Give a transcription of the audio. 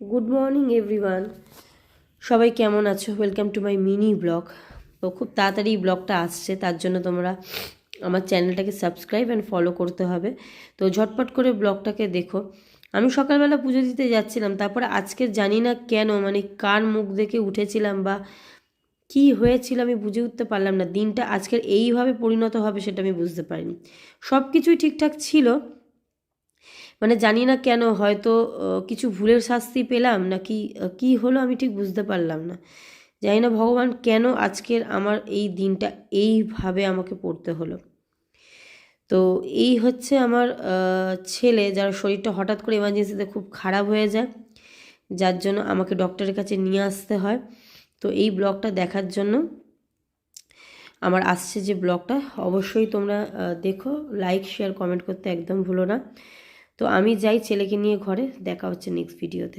Good morning everyone সবাই কেমন আছো? Welcome to my mini blog তো খুব তাড়াতাড়ি ব্লগটা আসছে, তার জন্য তোমরা আমার চ্যানেলটাকে সাবস্ক্রাইব অ্যান্ড ফলো করতে হবে। তো ঝটপট করে ব্লগটাকে দেখো। আমি সকালবেলা পুজো দিতে যাচ্ছিলাম, তারপরে আজকে জানি না কেন মানে কার মুখ দেখে উঠেছিলাম বা কি হয়েছিল আমি বুঝে উঠতে পারলাম না। দিনটা আজকের এইভাবে পরিণত হবে সেটা আমি বুঝতে পারিনি। সব কিছুই ঠিকঠাক ছিল মানে জানি না কেন হয়তো কিছু ভুলের শাস্তি পেলাম নাকি কি হলো আমি ঠিক বুঝতে পারলাম না। জানি না ভগবান কেন আজকের আমার এই দিনটা এইভাবে আমাকে পড়তে হলো। তো এই হচ্ছে আমার ছেলে যার শরীরটা হঠাৎ করে এমার্জেন্সিতে খুব খারাপ হয়ে যায়, যার জন্য আমাকে ডক্টরের কাছে নিয়ে আসতে হয়। তো এই ব্লগটা দেখার জন্য আমার আসছে যে ব্লগটা, অবশ্যই তোমরা দেখো লাইক শেয়ার কমেন্ট করতে একদম ভুলো না। তো আমি যাই ছেলেকে নিয়ে ঘরে দেখা হচ্ছে নেক্সট ভিডিওতে